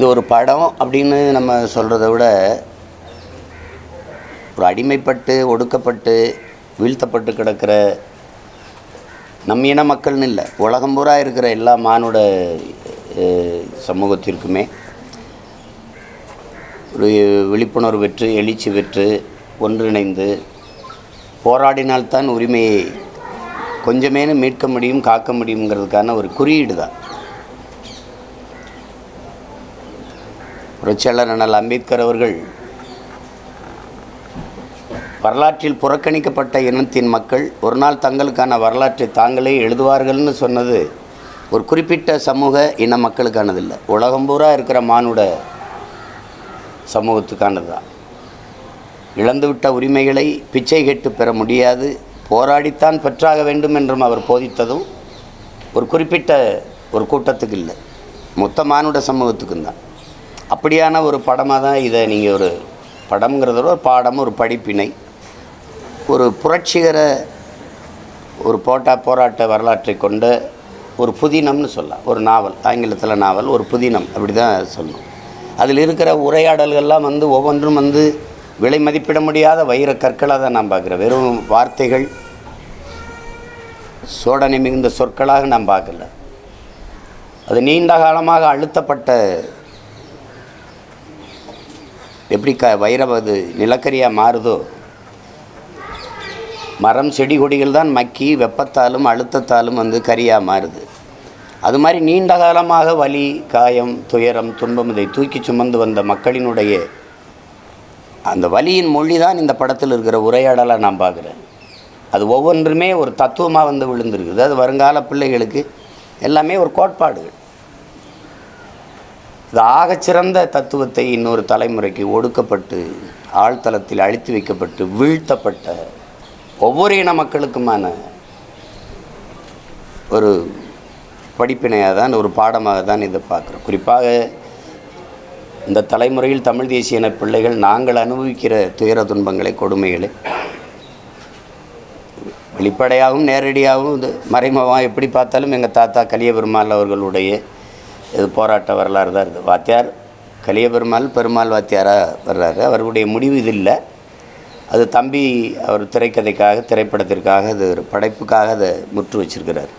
இது ஒரு படம் அப்படின்னு நம்ம சொல்கிறத விட ஒரு அடிமைப்பட்டு ஒடுக்கப்பட்டு வீழ்த்தப்பட்டு கிடக்கிற நம் இன மக்கள்னு இல்லை உலகம் பூரா இருக்கிற எல்லா மானுட சமூகத்திற்குமே ஒரு விழிப்புணர்வு பெற்று எழுச்சி பெற்று ஒன்றிணைந்து போராடினால்தான் உரிமையை கொஞ்சமேனு மீட்க முடியும் காக்க முடியுங்கிறதுக்கான ஒரு குறியீடு தான் புரட்சியாளர் அண்ணல் அம்பேத்கர் அவர்கள் வரலாற்றில் புறக்கணிக்கப்பட்ட இனத்தின் மக்கள் ஒரு நாள் தங்களுக்கான வரலாற்றை தாங்களே எழுதுவார்கள்னு சொன்னது ஒரு குறிப்பிட்ட சமூக இன மக்களுக்கானதில்லை. உலகம் பூரா இருக்கிற மானுட சமூகத்துக்கானது தான். இழந்துவிட்ட உரிமைகளை பிச்சை கேட்டு பெற முடியாது. போராடித்தான் பெற்றாக வேண்டும் என்றும் அவர் போதித்ததும் ஒரு குறிப்பிட்ட ஒரு கூட்டத்துக்கு இல்லை. மொத்த மானுட சமூகத்துக்கும் தான். அப்படியான ஒரு படமாக தான் இதை நீங்கள் ஒரு படம்ங்கிறத விட ஒரு பாடம் ஒரு படிப்பினை ஒரு புரட்சிகர ஒரு போட்டா போராட்ட வரலாற்றை கொண்ட ஒரு புதினம்னு சொல்லலாம். ஒரு நாவல் ஆங்கிலத்தில் நாவல் ஒரு புதினம் அப்படி தான் சொல்லணும். அதில் இருக்கிற உரையாடல்கள்லாம் வந்து ஒவ்வொன்றும் வந்து விலை மதிப்பிட முடியாத வைர கற்களாக தான் நான் பார்க்குறேன் வெறும் வார்த்தைகள் சோடனை மிகுந்த சொற்களாக நான் பார்க்கல. அது நீண்ட காலமாக அழுத்தப்பட்ட எப்படி க வைரம் அது நிலக்கரியாக மாறுதோ? மரம் செடி கொடிகள் தான் மக்கி வெப்பத்தாலும் அழுத்தத்தாலும் வந்து கரியாக மாறுது. அது மாதிரி நீண்ட காலமாக வலி காயம் துயரம் துன்பம் இதை தூக்கி சுமந்து வந்த மக்களினுடைய அந்த வலியின் மொழி தான் இந்த படத்தில் இருக்கிற உரையாடலாக நான் பார்க்குறேன். அது ஒவ்வொன்றுமே ஒரு தத்துவமாக வந்து விழுந்திருக்குது. அது வருங்கால பிள்ளைகளுக்கு எல்லாமே ஒரு கோட்பாடுகள். இது ஆகச்சிறந்த தத்துவத்தை இன்னொரு தலைமுறைக்கு ஒடுக்கப்பட்டு ஆழ்தளத்தில் அழித்து வைக்கப்பட்டு வீழ்த்தப்பட்ட ஒவ்வொரு இன மக்களுக்குமான ஒரு படிப்பினையாக தான் ஒரு பாடமாக தான் இதை பார்க்குறோம். குறிப்பாக இந்த தலைமுறையில் தமிழ் தேசிய இன பிள்ளைகள் நாங்கள் அனுபவிக்கிற துயர துன்பங்களை கொடுமைகளை வெளிப்படையாகவும் நேரடியாகவும் இது மறைமுகமாக எப்படி பார்த்தாலும் எங்கள் தாத்தா கலியபெருமாள் அவர்களுடைய இது போராட்ட வரலாறு தான் இருக்குது. வாத்தியார் கலியபெருமாள் பெருமாள் வாத்தியாராக வர்றாரு. அவருடைய முடிவு இது இல்லை. அது தம்பி அவர் திரைக்கதைக்காக திரைப்படத்திற்காக அது ஒரு படைப்புக்காக அதை முற்று வச்சிருக்கிறார்.